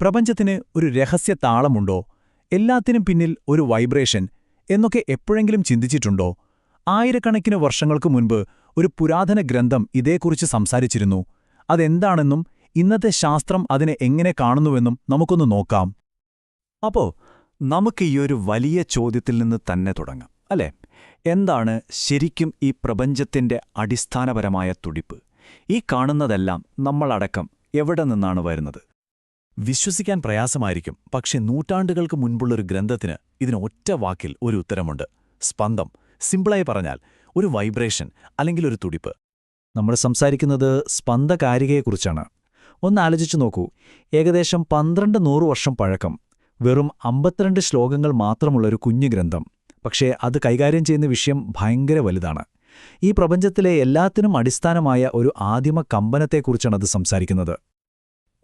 പ്രപഞ്ചത്തിന് ഒരു രഹസ്യ താളമുണ്ടോ എല്ലാത്തിനും പിന്നിൽ ഒരു വൈബ്രേഷൻ എന്നൊക്കെ എപ്പോഴെങ്കിലും ചിന്തിച്ചിട്ടുണ്ടോ? ആയിരക്കണക്കിന് വർഷങ്ങൾക്ക് മുൻപ് ഒരു പുരാതന ഗ്രന്ഥം ഇതേക്കുറിച്ച് സംസാരിച്ചിരുന്നു. അതെന്താണെന്നും ഇന്നത്തെ ശാസ്ത്രം അതിനെ എങ്ങനെ കാണുന്നുവെന്നും നമുക്കൊന്ന് നോക്കാം. അപ്പോ നമുക്ക് ഈ ഒരു വലിയ ചോദ്യത്തിൽ നിന്ന് തന്നെ തുടങ്ങാം അല്ലേ? എന്താണ് ശരിക്കും ഈ പ്രപഞ്ചത്തിന്റെ അടിസ്ഥാനപരമായ തുടിപ്പ്? ഈ കാണുന്നതെല്ലാം നമ്മളടക്കം എവിടെ നിന്നാണ് വരുന്നത്? വിശ്വസിക്കാൻ പ്രയാസമായിരിക്കും പക്ഷെ നൂറ്റാണ്ടുകൾക്ക് മുൻപുള്ളൊരു ഗ്രന്ഥത്തിന് ഇതിന് ഒറ്റ വാക്കിൽ ഒരു ഉത്തരമുണ്ട്. സ്പന്ദം. സിമ്പിളായി പറഞ്ഞാൽ ഒരു വൈബ്രേഷൻ അല്ലെങ്കിൽ ഒരു തുടിപ്പ്. നമ്മൾ സംസാരിക്കുന്നത് സ്പന്ദകാരികയെക്കുറിച്ചാണ്. ഒന്ന് ആലോചിച്ചു നോക്കൂ. ഏകദേശം പന്ത്രണ്ട് നൂറ് വർഷം പഴക്കം. വെറും അമ്പത്തിരണ്ട് ശ്ലോകങ്ങൾ മാത്രമുള്ളൊരു കുഞ്ഞു ഗ്രന്ഥം. പക്ഷേ അത് കൈകാര്യം ചെയ്യുന്ന വിഷയം ഭയങ്കര വലുതാണ്. ഈ പ്രപഞ്ചത്തിലെ എല്ലാത്തിനും അടിസ്ഥാനമായ ഒരു ആദിമ കമ്പനത്തെക്കുറിച്ചാണ് അത് സംസാരിക്കുന്നത്.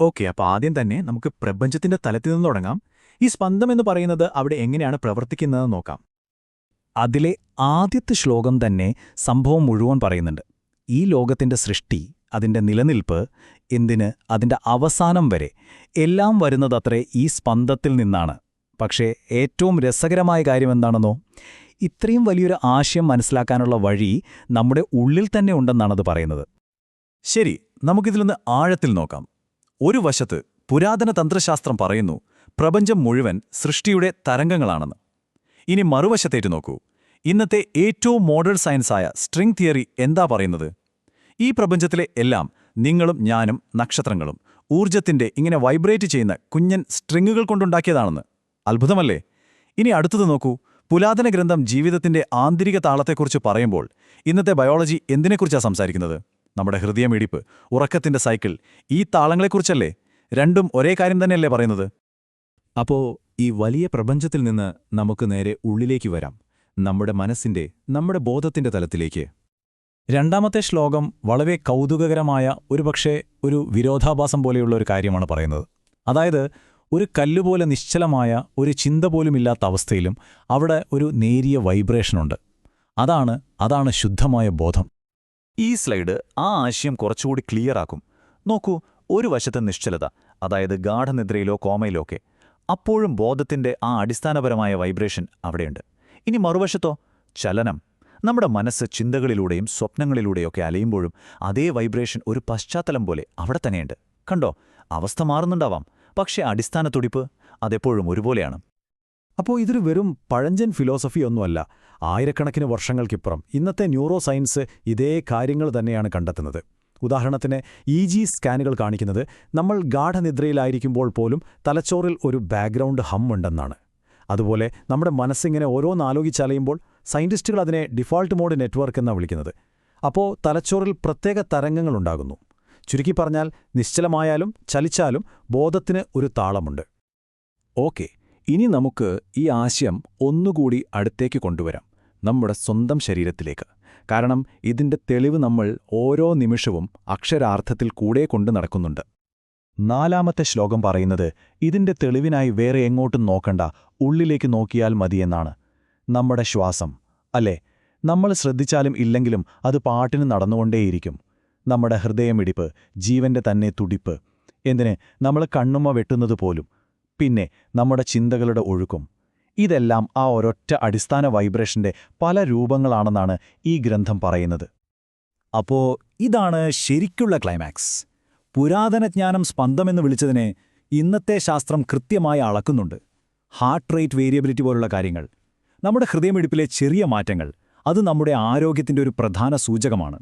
ഓക്കെ അപ്പോൾ ആദ്യം തന്നെ നമുക്ക് പ്രപഞ്ചത്തിന്റെ തലത്തിൽ നിന്ന് തുടങ്ങാം. ഈ സ്പന്ദം എന്ന് പറയുന്നത് അവിടെ എങ്ങനെയാണ് പ്രവർത്തിക്കുന്നതെന്ന് നോക്കാം. അതിലെ ആദ്യത്തെ ശ്ലോകം തന്നെ സംഭവം മുഴുവൻ പറയുന്നുണ്ട്. ഈ ലോകത്തിന്റെ സൃഷ്ടി അതിന്റെ നിലനിൽപ്പ് എന്തിന്? അതിന്റെ അവസാനം വരെ. എല്ലാം വരുന്നതത്രേ ഈ സ്പന്ദത്തിൽ നിന്നാണ്. പക്ഷേ ഏറ്റവും രസകരമായ കാര്യം എന്താണെന്നോ? ഇത്രയും വലിയൊരു ആശയം മനസ്സിലാക്കാനുള്ള വഴി നമ്മുടെ ഉള്ളിൽ തന്നെ ഉണ്ടെന്നാണത് പറയുന്നത്. ശരി നമുക്കിതിലൊന്ന് ആഴത്തിൽ നോക്കാം. ഒരു വശത്ത് പുരാതന തന്ത്രശാസ്ത്രം പറയുന്നു പ്രപഞ്ചം മുഴുവൻ സൃഷ്ടിയുടെ തരംഗങ്ങളാണെന്ന്. ഇനി മറുവശത്തേറ്റ് നോക്കൂ. ഇന്നത്തെ ഏറ്റവും മോഡേൺ സയൻസായ സ്ട്രിംഗ് തിയറി എന്താ പറയുന്നത്? ഈ പ്രപഞ്ചത്തിലെ എല്ലാം നിങ്ങളും ഞാനും നക്ഷത്രങ്ങളും ഊർജത്തിന്റെ ഇങ്ങനെ വൈബ്രേറ്റ് ചെയ്യുന്ന കുഞ്ഞൻ സ്ട്രിങ്ങുകൾ കൊണ്ടുണ്ടാക്കിയതാണെന്ന്. അത്ഭുതമല്ലേ? ഇനി അടുത്തത് നോക്കൂ. പുരാതന ഗ്രന്ഥം ജീവിതത്തിന്റെ ആന്തരിക താളത്തെക്കുറിച്ച് പറയുമ്പോൾ ഇന്നത്തെ ബയോളജി എന്തിനെക്കുറിച്ചാണ് സംസാരിക്കുന്നത്? നമ്മുടെ ഹൃദയമിടിപ്പ് ഉറക്കത്തിന്റെ സൈക്കിൾ ഈ താളങ്ങളെക്കുറിച്ചല്ലേ രണ്ടും ഒരേ കാര്യം തന്നെയല്ലേ പറയുന്നത്? അപ്പോ ഈ വലിയ പ്രപഞ്ചത്തിൽ നിന്ന് നമുക്ക് നേരെ ഉള്ളിലേക്ക് വരാം നമ്മുടെ മനസ്സിന്റെ നമ്മുടെ ബോധത്തിന്റെ തലത്തിലേക്ക്. രണ്ടാമത്തെ ശ്ലോകം വളരെ കൗതുകകരമായ ഒരുപക്ഷെ ഒരു വിരോധാഭാസം പോലെയുള്ള ഒരു കാര്യമാണ് പറയുന്നത്. അതായത് ഒരു കല്ലുപോലെ നിശ്ചലമായ ഒരു ചിന്ത പോലുമില്ലാത്ത അവസ്ഥയിലും അവിടെ ഒരു നേരിയ വൈബ്രേഷനുണ്ട്. അതാണ് അതാണ് ശുദ്ധമായ ബോധം. ഈ സ്ലൈഡ് ആ ആശയം കുറച്ചുകൂടി ക്ലിയർ ക്ലിയറാക്കും നോക്കൂ ഒരു വശത്ത് നിശ്ചലത അതായത് ഗാഠനിദ്രയിലോ കോമയിലോ ഒക്കെ. അപ്പോഴും ബോധത്തിന്റെ ആ അടിസ്ഥാനപരമായ വൈബ്രേഷൻ അവിടെയുണ്ട്. ഇനി മറുവശത്തോ ചലനം. നമ്മുടെ മനസ്സ് ചിന്തകളിലൂടെയും സ്വപ്നങ്ങളിലൂടെയൊക്കെ അലയുമ്പോഴും അതേ വൈബ്രേഷൻ ഒരു പശ്ചാത്തലം പോലെ അവിടെ തന്നെയുണ്ട്. കണ്ടോ? അവസ്ഥ മാറുന്നുണ്ടാവാം. പക്ഷേ അടിസ്ഥാന തുടിപ്പ് അതെപ്പോഴും ഒരുപോലെയാണ്. അപ്പോൾ ഇതൊരു വെറും പഴഞ്ചൻ ഫിലോസഫി ഒന്നുമല്ല. ആയിരക്കണക്കിന് വർഷങ്ങൾക്കിപ്പുറം ഇന്നത്തെ ന്യൂറോ സയൻസ് ഇതേ കാര്യങ്ങൾ തന്നെയാണ് കണ്ടെത്തുന്നത്. ഉദാഹരണത്തിന് ഇ ജി സ്കാനുകൾ കാണിക്കുന്നത് നമ്മൾ ഗാഠനിദ്രയിലായിരിക്കുമ്പോൾ പോലും തലച്ചോറിൽ ഒരു ബാക്ക്ഗ്രൗണ്ട് ഹം ഉണ്ടെന്നാണ്. അതുപോലെ നമ്മുടെ മനസ്സിങ്ങനെ ഓരോന്നാലോചിച്ചലയുമ്പോൾ സയന്റിസ്റ്റുകൾ അതിനെ ഡിഫോൾട്ട് മോഡ് നെറ്റ്വർക്ക് എന്നാണ് വിളിക്കുന്നത്. അപ്പോൾ തലച്ചോറിൽ പ്രത്യേക തരംഗങ്ങളുണ്ടാകുന്നു ചുരുക്കി പറഞ്ഞാൽ നിശ്ചലമായാലും ചലിച്ചാലും ബോധത്തിന് ഒരു താളമുണ്ട്. ഓക്കെ ഇനി നമുക്ക് ഈ ആശയം ഒന്നുകൂടി അടുത്തേക്ക് കൊണ്ടുവരാം നമ്മുടെ സ്വന്തം ശരീരത്തിലേക്ക്. കാരണം ഇതിന്റെ തെളിവ് നമ്മൾ ഓരോ നിമിഷവും അക്ഷരാർത്ഥത്തിൽ കൂടെ കൊണ്ടു നടക്കുന്നുണ്ട്. നാലാമത്തെ ശ്ലോകം പറയുന്നത് ഇതിന്റെ തെളിവിനായി വേറെ എങ്ങോട്ടും നോക്കണ്ട ഉള്ളിലേക്ക് നോക്കിയാൽ മതിയെന്നാണ്. നമ്മുടെ ശ്വാസം അല്ലേ? നമ്മൾ ശ്രദ്ധിച്ചാലും ഇല്ലെങ്കിലും അത് പാട്ടിന് നടന്നുകൊണ്ടേയിരിക്കും. നമ്മുടെ ഹൃദയമിടിപ്പ് ജീവന്റെ തന്നെ തുടിപ്പ്. എന്തിന്? നമ്മൾ കണ്ണുമ്മ വെട്ടുന്നത് പോലും. പിന്നെ നമ്മുടെ ചിന്തകളുടെ ഒഴുക്കും. ഇതെല്ലാം ആ ഒരൊറ്റ അടിസ്ഥാന വൈബ്രേഷന്റെ പല രൂപങ്ങളാണെന്നാണ് ഈ ഗ്രന്ഥം പറയുന്നത്. അപ്പോ ഇതാണ് ശരിക്കുള്ള ക്ലൈമാക്സ്. പുരാതന ജ്ഞാനം സ്പന്ദമെന്ന് വിളിച്ചതിനെ ഇന്നത്തെ ശാസ്ത്രം കൃത്യമായി അളക്കുന്നുണ്ട്. ഹാർട്ട് റേറ്റ് വേരിയബിലിറ്റി പോലുള്ള കാര്യങ്ങൾ. നമ്മുടെ ഹൃദയമിടിപ്പിലെ ചെറിയ മാറ്റങ്ങൾ. അത് നമ്മുടെ ആരോഗ്യത്തിന്റെ ഒരു പ്രധാന സൂചകമാണ്.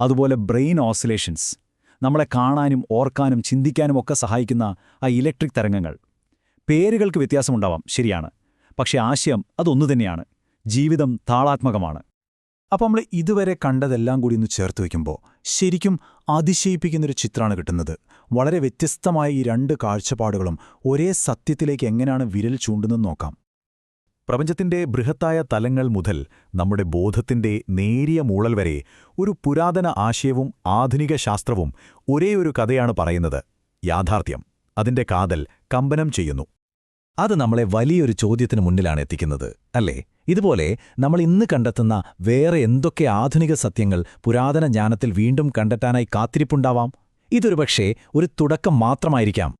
അതുപോലെ ബ്രെയിൻ ഓസിലേഷൻസ്. നമ്മളെ കാണാനും ഓർക്കാനും ചിന്തിക്കാനും ഒക്കെ സഹായിക്കുന്ന ആ ഇലക്ട്രിക് തരംഗങ്ങൾ. പേരുകൾക്ക് വ്യത്യാസമുണ്ടാവാം ശരിയാണ്. പക്ഷേ ആശയം അതൊന്നു തന്നെയാണ് ജീവിതം താളാത്മകമാണ്. അപ്പോൾ നമ്മൾ ഇതുവരെ കണ്ടതെല്ലാം കൂടി ഒന്ന് ചേർത്ത് വയ്ക്കുമ്പോൾ ശരിക്കും അതിശയിപ്പിക്കുന്നൊരു ചിത്രമാണ് കിട്ടുന്നത്. വളരെ വ്യത്യസ്തമായ ഈ രണ്ട് കാഴ്ചപ്പാടുകളും ഒരേ സത്യത്തിലേക്ക് എങ്ങനെയാണ് വിരൽ ചൂണ്ടുന്നതെന്ന് നോക്കാം. പ്രപഞ്ചത്തിന്റെ ബൃഹത്തായ തലങ്ങൾ മുതൽ നമ്മുടെ ബോധത്തിന്റെ നേരിയ മൂളൽ വരെ ഒരു പുരാതന ആശയവും ആധുനിക ശാസ്ത്രവും ഒരേ ഒരു കഥയാണ് പറയുന്നത്. യാഥാർത്ഥ്യം. അതിന്റെ കാതൽ കമ്പനം ചെയ്യുന്നു. അത് നമ്മളെ വലിയൊരു ചോദ്യത്തിന് മുന്നിലാണ് എത്തിക്കുന്നത് അല്ലേ? ഇതുപോലെ നമ്മൾ ഇന്ന് കണ്ടെത്തുന്ന വേറെ എന്തൊക്കെ ആധുനിക സത്യങ്ങൾ പുരാതന ജ്ഞാനത്തിൽ വീണ്ടും കണ്ടെത്താനായി കാത്തിരിപ്പുണ്ടാവാം? ഇതൊരുപക്ഷേ ഒരു തുടക്കം മാത്രമായിരിക്കാം.